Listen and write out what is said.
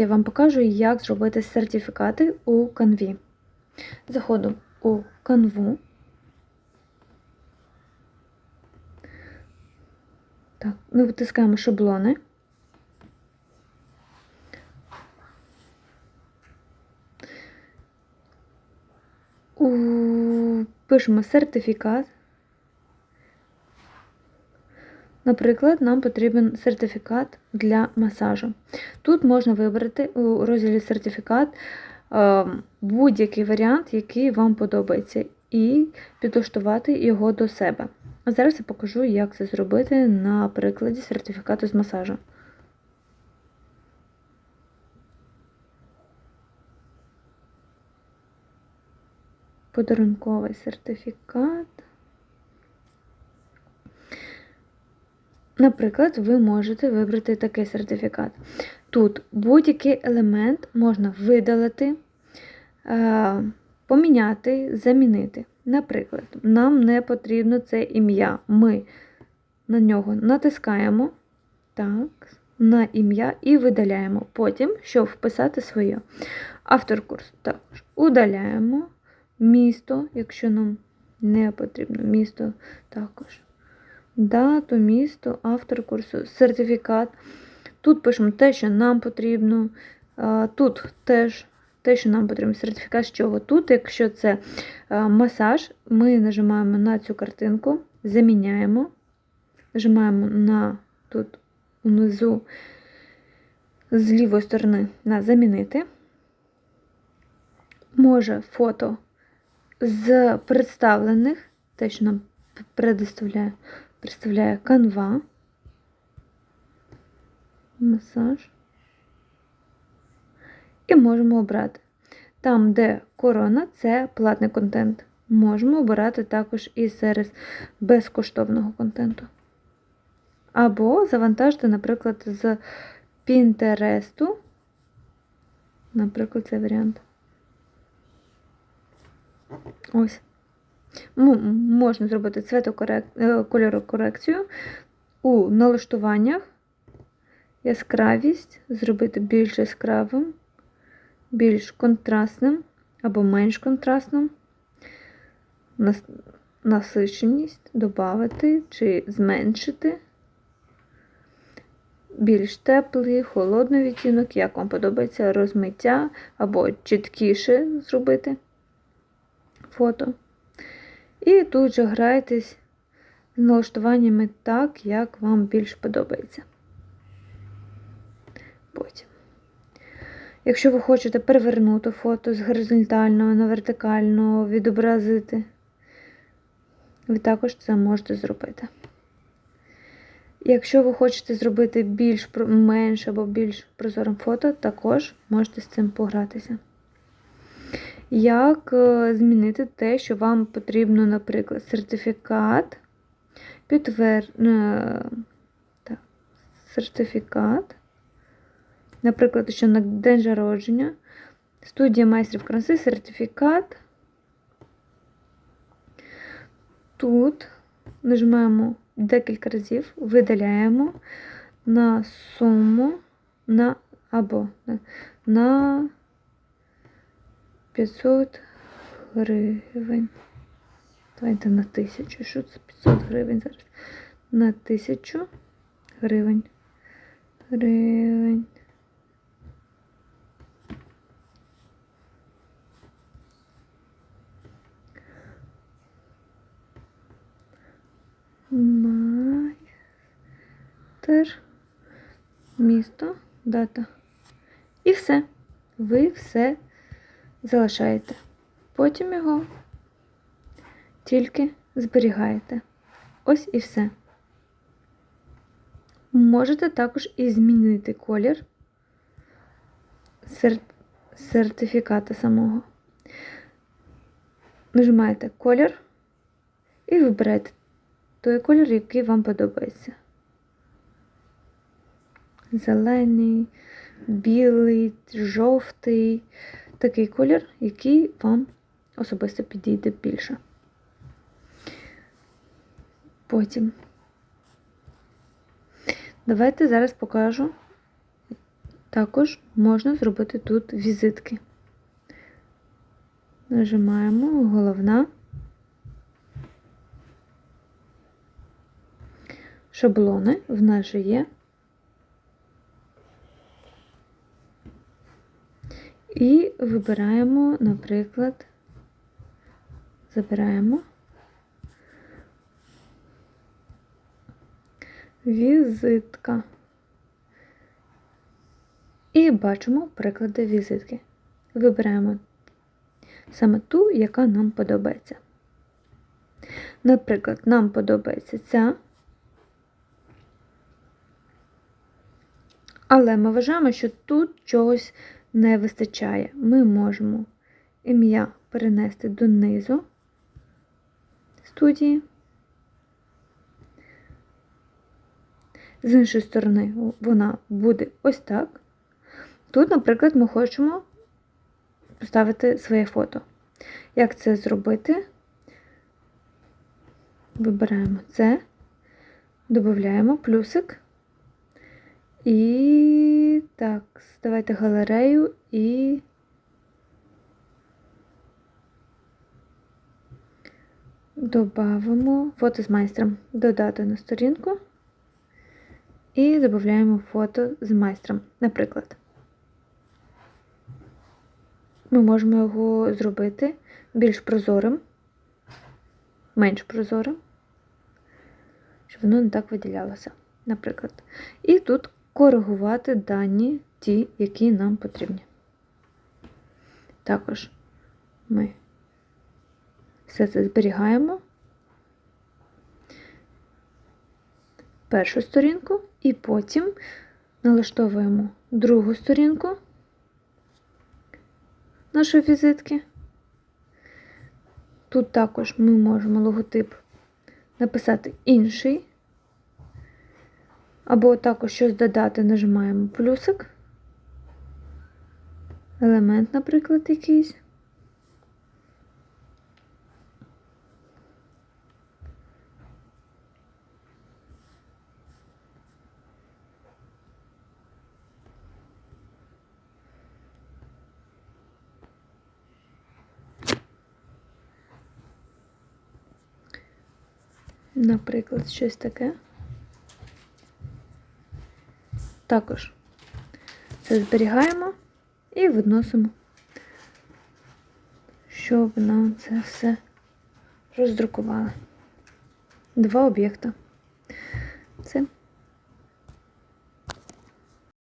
Я вам покажу, як зробити сертифікати у канві. Заходимо у канву. Так, ми витискаємо шаблони. Пишемо сертифікат. Наприклад, нам потрібен сертифікат для масажу. Тут можна вибрати у розділі сертифікат е, будь-який варіант, який вам подобається, і підлаштувати його до себе. А зараз я покажу, як це зробити на прикладі сертифікату з масажу. Подарунковий сертифікат. Наприклад, ви можете вибрати такий сертифікат. Тут будь-який елемент можна видалити, е, поміняти, замінити. Наприклад, нам не потрібно це ім'я. Ми на нього натискаємо так, на ім'я і видаляємо. Потім, щоб вписати своє. Автор курсу також удаляємо місто, якщо нам не потрібно місто також. Дату, місто, автор курсу, сертифікат. Тут пишемо те, що нам потрібно. Тут теж те, що нам потрібен сертифікат з чого. Тут, якщо це масаж, ми нажимаємо на цю картинку, заміняємо, нажимаємо на тут внизу з лівої сторони на замінити. Може фото з представлених, те, що нам предоставляє, представляє канва, масаж. І можемо обрати. Там, де корона, це платний контент. Можемо обирати також і серед безкоштовного контенту. Або завантажити, наприклад, з Пінтересту. Наприклад, цей варіант. Ось. Можна зробити цветокорек... кольорокорекцію у налаштуваннях, яскравість, зробити більш яскравим, більш контрастним або менш контрастним, насиченість додати чи зменшити, більш теплий, холодний відтінок, як вам подобається розмиття або чіткіше зробити фото. І тут же грайтесь з налаштуваннями так, як вам більш подобається. Потім. Якщо ви хочете перевернути фото з горизонтального на вертикального, відобразити, ви також це можете зробити. Якщо ви хочете зробити більш менше або більш прозорим фото, також можете з цим погратися. Як е, змінити те, що вам потрібно, наприклад, сертифікат, підтвер... Е, так, сертифікат, наприклад, що на день народження, студія майстрів краси, сертифікат. Тут нажимаємо декілька разів, видаляємо на суму на або на 500 гривень. Давайте на 1000. Що це 500 гривень зараз? На 1000 гривень. Гривень. Майстер. Місто, дата. І все. Ви все залишаєте. Потім його тільки зберігаєте. Ось і все. Можете також і змінити колір сер... сертифіката самого. Нажимаєте колір і вибираєте той колір, який вам подобається. Зелений, білий, жовтий такий колір, який вам особисто підійде більше. Потім давайте зараз покажу Також можна зробити тут візитки. Нажимаємо головна. Шаблони в нас же є. І вибираємо, наприклад, забираємо візитка. І бачимо приклади візитки. Вибираємо саме ту, яка нам подобається. Наприклад, нам подобається ця, але ми вважаємо, що тут чогось не вистачає. Ми можемо ім'я перенести донизу студії. З іншої сторони, вона буде ось так. Тут, наприклад, ми хочемо поставити своє фото. Як це зробити? Вибираємо це, додаємо плюсик. І так, давайте галерею і додамо фото з майстром. Додати на сторінку. І додаємо фото з майстром, наприклад. Ми можемо його зробити більш прозорим, менш прозорим, щоб воно не так виділялося, наприклад. І тут коригувати дані ті, які нам потрібні. Також ми все це зберігаємо. Першу сторінку і потім налаштовуємо другу сторінку нашої візитки. Тут також ми можемо логотип написати інший, або також щось додати, нажимаємо плюсик, елемент, наприклад, якийсь. Наприклад, щось таке. Також це зберігаємо і відносимо, щоб нам це все роздрукували. Два об'єкта. Це